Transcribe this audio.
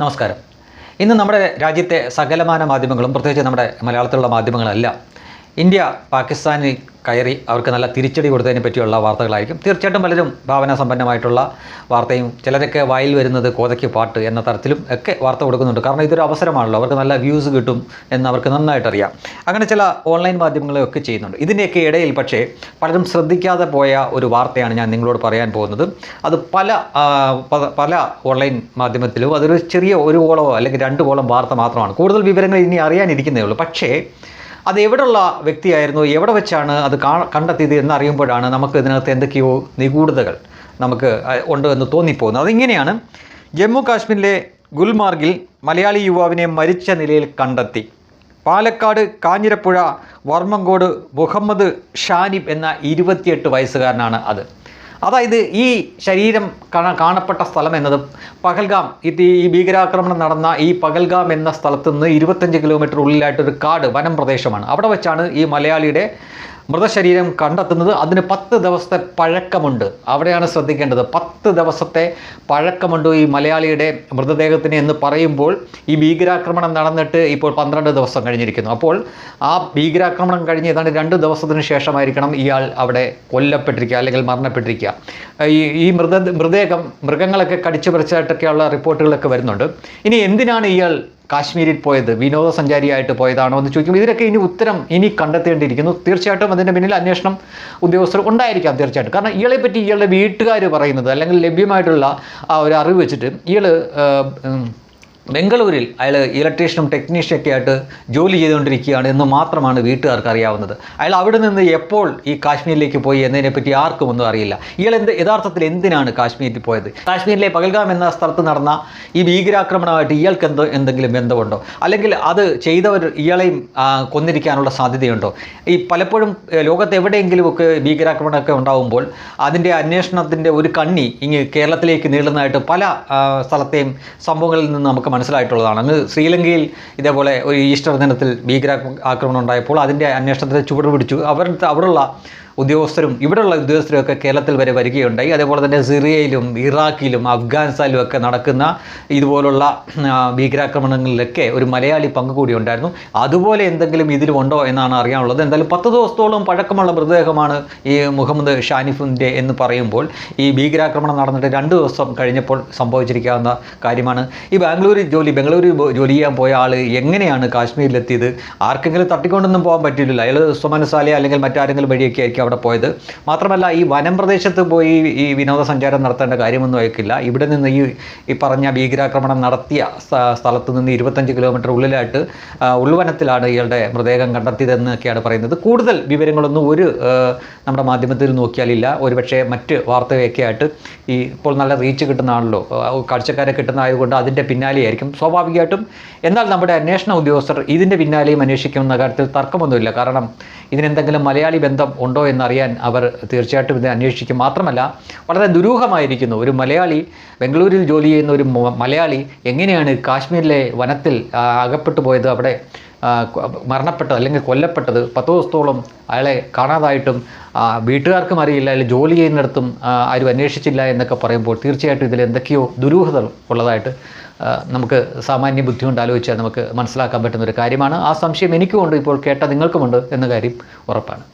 നമസ്കാരം. ഇന്ന് നമ്മുടെ രാജ്യത്തെ സകലമാന മാധ്യമങ്ങളും പ്രത്യേകിച്ച് നമ്മുടെ മലയാളത്തിലുള്ള മാധ്യമങ്ങളെല്ലാം ഇന്ത്യ പാകിസ്ഥാനിൽ കയറി അവർക്ക് നല്ല തിരിച്ചടി കൊടുത്തതിനെ പറ്റിയുള്ള വാർത്തകളായിരിക്കും. തീർച്ചയായിട്ടും പലരും ഭാവന സമ്പന്നമായിട്ടുള്ള വാർത്തയും ചിലരൊക്കെ വായിൽ വരുന്നത് കോതയ്ക്ക് പാട്ട് എന്ന തരത്തിലും ഒക്കെ വാർത്ത കൊടുക്കുന്നുണ്ട്. കാരണം ഇതൊരു അവസരമാണല്ലോ. അവർക്ക് നല്ല വ്യൂസ് കിട്ടും എന്ന് അവർക്ക് നന്നായിട്ടറിയാം. അങ്ങനെ ചില ഓൺലൈൻ മാധ്യമങ്ങളൊക്കെ ചെയ്യുന്നുണ്ട്. ഇതിന്റെയൊക്കെ ഇടയിൽ പക്ഷേ പലരും ശ്രദ്ധിക്കാതെ പോയ ഒരു വാർത്തയാണ് ഞാൻ നിങ്ങളോട് പറയാൻ പോകുന്നത്. അത് പല പല ഓൺലൈൻ മാധ്യമത്തിലും അതൊരു ചെറിയ ഒരു കോളമോ അല്ലെങ്കിൽ രണ്ട് കോളം വാർത്ത മാത്രമാണ്. കൂടുതൽ വിവരങ്ങൾ ഇനി അറിയാനിരിക്കുന്നേ ഉള്ളൂ. പക്ഷേ അത് എവിടെയുള്ള വ്യക്തിയായിരുന്നു? എവിടെ വെച്ചാണ് അത് കണ്ടെത്തിയത് എന്നറിയുമ്പോഴാണ് നമുക്ക് ഇതിനകത്ത് എന്തൊക്കെയോ നിഗൂഢതകൾ നമുക്ക് ഉണ്ട് എന്ന് തോന്നിപ്പോകുന്നത്. അതിങ്ങനെയാണ് ജമ്മു കാശ്മീരിലെ ഗുൽമാർഗിൽ മലയാളി യുവാവിനെ മരിച്ച നിലയിൽ കണ്ടെത്തി. പാലക്കാട് കാഞ്ഞിരപ്പുഴ വർമ്മങ്കോട് മുഹമ്മദ് ഷാനിബ് എന്ന ഇരുപത്തിയെട്ട് വയസ്സുകാരനാണ് അത്. അതായത് ഈ ശരീരം കാണ കാണപ്പെട്ട സ്ഥലം എന്നത് പകൽഗാം ഇത് ഈ ഭീകരാക്രമണം നടന്ന ഈ പകൽഗാം എന്ന സ്ഥലത്ത് നിന്ന് ഇരുപത്തഞ്ച് കിലോമീറ്റർ ഉള്ളിലായിട്ടൊരു കാട് വനം പ്രദേശമാണ്. അവിടെ വെച്ചാണ് ഈ മലയാളിയുടെ മൃതശരീരം കണ്ടെത്തുന്നത് അതിന് പത്ത് ദിവസത്തെ പഴക്കമുണ്ട്. അവിടെയാണ് ശ്രദ്ധിക്കേണ്ടത്. പത്ത് ദിവസത്തെ പഴക്കമുണ്ട് ഈ മലയാളിയുടെ മൃതദേഹത്തിന് എന്ന് പറയുമ്പോൾ ഈ ഭീകരാക്രമണം നടന്നിട്ട് ഇപ്പോൾ പന്ത്രണ്ട് ദിവസം കഴിഞ്ഞിരിക്കുന്നു. അപ്പോൾ ആ ഭീകരാക്രമണം കഴിഞ്ഞ് ഏതാണ്ട് രണ്ട് ദിവസത്തിന് ശേഷമായിരിക്കണം ഇയാൾ അവിടെ കൊല്ലപ്പെട്ടിരിക്കുക അല്ലെങ്കിൽ മരണപ്പെട്ടിരിക്കുക. ഈ ഈ മൃത മൃതദേഹം മൃഗങ്ങളൊക്കെ കടിച്ചു പറിച്ചായിട്ടൊക്കെയുള്ള റിപ്പോർട്ടുകളൊക്കെ വരുന്നുണ്ട്. ഇനി എന്തിനാണ് ഇയാൾ കാശ്മീരിൽ പോയത് വിനോദസഞ്ചാരിയായിട്ട് പോയതാണോ എന്ന് ചോദിക്കുമ്പോൾ ഇതിനൊക്കെ ഇനി ഉത്തരം ഇനി കണ്ടെത്തേണ്ടിയിരിക്കുന്നു. തീർച്ചയായിട്ടും അതിന്റെ പിന്നിൽ അന്വേഷണം ഉദ്യോഗസ്ഥർ ഉണ്ടായിരിക്കാം തീർച്ചയായിട്ടും. കാരണം ഇയാളെ പറ്റി ഇയാളുടെ വീട്ടുകാർ പറയുന്നത് അല്ലെങ്കിൽ ലഭ്യമായിട്ടുള്ള ആ ഒരു അറിവ് വെച്ചിട്ട് ഇയാൾ ബംഗളൂരിൽ അയാൾ ഇലക്ട്രീഷ്യനും ടെക്നീഷ്യനൊക്കെ ആയിട്ട് ജോലി ചെയ്തുകൊണ്ടിരിക്കുകയാണ് എന്ന് മാത്രമാണ് വീട്ടുകാർക്ക് അറിയാവുന്നത്. അയാൾ അവിടെ നിന്ന് എപ്പോൾ ഈ കാശ്മീരിലേക്ക് പോയി എന്നതിനെപ്പറ്റി ആർക്കും ഒന്നും അറിയില്ല. ഇയാൾ എന്ത് യഥാർത്ഥത്തിൽ എന്തിനാണ് കാശ്മീരിൽ പോയത്? കാശ്മീരിലെ പകൽഗാം എന്ന സ്ഥലത്ത് നടന്ന ഈ ഭീകരാക്രമണമായിട്ട് ഇയാൾക്ക് എന്തോ എന്തെങ്കിലും ബന്ധമുണ്ടോ? അല്ലെങ്കിൽ അത് ചെയ്തവർ ഇയാളെയും കൊന്നിരിക്കാനുള്ള സാധ്യതയുണ്ടോ? ഈ പലപ്പോഴും ലോകത്ത് എവിടെയെങ്കിലും ഒക്കെ ഭീകരാക്രമണമൊക്കെ ഉണ്ടാകുമ്പോൾ അതിന്റെ അന്വേഷണത്തിന്റെ ഒരു കണ്ണി ഇങ്ങ് കേരളത്തിലേക്ക് നീളുന്നതായിട്ട് പല സ്ഥലത്തെയും സംഭവങ്ങളിൽ നിന്ന് നമുക്ക് മനസ്സിലായിട്ടുള്ളതാണ് അന്ന് ശ്രീലങ്കയിൽ ഇതേപോലെ ഒരു ഈസ്റ്റർ ദിനത്തിൽ ഭീകരാക്രമണം ഉണ്ടായപ്പോൾ അതിന്റെ അന്വേഷണത്തിന്റെ ചുവട് പിടിച്ചു അവർ അവിടെയുള്ള ഉദ്യോഗസ്ഥരും ഇവിടെയുള്ള ഉദ്യോഗസ്ഥരും ഒക്കെ കേരളത്തിൽ വരെ വരികയുണ്ടായി. അതേപോലെ തന്നെ സിറിയയിലും ഇറാഖിലും അഫ്ഗാനിസ്ഥാനിലും ഒക്കെ നടക്കുന്ന ഇതുപോലുള്ള ഭീകരാക്രമണങ്ങളിലൊക്കെ ഒരു മലയാളി പങ്ക് കൂടി ഉണ്ടായിരുന്നു അതുപോലെ എന്തെങ്കിലും ഇതിലുണ്ടോ എന്നാണ് അറിയാനുള്ളത്. എന്തായാലും പത്ത് ദിവസത്തോളം പഴക്കമുള്ള മൃതദേഹമാണ് ഈ മുഹമ്മദ് ഷാനിഫിന്റെ എന്ന് പറയുമ്പോൾ ഈ ഭീകരാക്രമണം നടന്നിട്ട് രണ്ട് ദിവസം കഴിഞ്ഞപ്പോൾ സംഭവിച്ചിരിക്കാവുന്ന കാര്യമാണ്. ഈ ബാംഗ്ലൂരിൽ ജോലി ബംഗളൂരിൽ ജോലി ചെയ്യാൻ പോയ ആൾ എങ്ങനെയാണ് കാശ്മീരിലെത്തിയത്? ആർക്കെങ്കിലും തട്ടിക്കൊണ്ടൊന്നും പോകാൻ പറ്റില്ലല്ലോ അയാൾ സുമനസാലെ അല്ലെങ്കിൽ മറ്റാരെങ്കിലും വഴിയൊക്കെ ആയിരിക്കും അവിടെ പോയത്. മാത്രമല്ല ഈ വനം പ്രദേശത്ത് പോയി ഈ വിനോദസഞ്ചാരം നടത്തേണ്ട കാര്യമൊന്നും അയക്കില്ല ഇവിടെ നിന്ന് ഈ ഈ പറഞ്ഞ ഭീകരാക്രമണം നടത്തിയ സ്ഥ- സ്ഥലത്ത് നിന്ന് ഇരുപത്തഞ്ച് കിലോമീറ്റർ ഉള്ളിലായിട്ട് ഉൾവനത്തിലാണ് ഇയാളുടെ മൃതദേഹം കണ്ടെത്തിയതെന്നൊക്കെയാണ് പറയുന്നത്. കൂടുതൽ വിവരങ്ങളൊന്നും ഒരു നമ്മുടെ മാധ്യമത്തിൽ നോക്കിയാലില്ല. ഒരുപക്ഷെ മറ്റ് വാർത്തയൊക്കെ ആയിട്ട് ഈ ഇപ്പോൾ നല്ല റീച്ച് കിട്ടുന്നതാണല്ലോ. കാഴ്ചക്കാരെ കിട്ടുന്നതായതുകൊണ്ട് അതിന്റെ പിന്നാലെയായിരിക്കും. സ്വാഭാവികമായിട്ടും എന്നാൽ നമ്മുടെ അന്വേഷണ ഉദ്യോഗസ്ഥർ ഇതിന്റെ പിന്നാലെയും അന്വേഷിക്കുമെന്ന കാര്യത്തിൽ തർക്കമൊന്നുമില്ല. കാരണം ഇതിനെന്തെങ്കിലും മലയാളി ബന്ധം ഉണ്ടോ എന്നറിയാൻ അവർ തീർച്ചയായിട്ടും ഇത് അന്വേഷിക്കും. മാത്രമല്ല വളരെ ദുരൂഹമായിരിക്കുന്നു. ഒരു മലയാളി ബംഗളൂരിൽ ജോലി ചെയ്യുന്ന ഒരു മലയാളി എങ്ങനെയാണ് കാശ്മീരിലെ വനത്തിൽ അകപ്പെട്ടു പോയത് അവിടെ മരണപ്പെട്ടത് അല്ലെങ്കിൽ കൊല്ലപ്പെട്ടത് പത്ത് ദിവസത്തോളം അയാളെ കാണാതായിട്ടും വീട്ടുകാർക്കും അറിയില്ല അയാൾ ജോലി ചെയ്യുന്നിടത്തും ആരും അന്വേഷിച്ചില്ല എന്നൊക്കെ പറയുമ്പോൾ തീർച്ചയായിട്ടും ഇതിൽ എന്തൊക്കെയോ ദുരൂഹത ഉള്ളതായിട്ട് നമുക്ക് സാമാന്യ ബുദ്ധി കൊണ്ട് ആലോചിച്ചാൽ നമുക്ക് മനസ്സിലാക്കാൻ പറ്റുന്ന ഒരു കാര്യമാണ്. ആ സംശയം എനിക്കുമുണ്ട് ഇപ്പോൾ കേട്ട നിങ്ങൾക്കുമുണ്ട് എന്ന കാര്യം ഉറപ്പാണ്.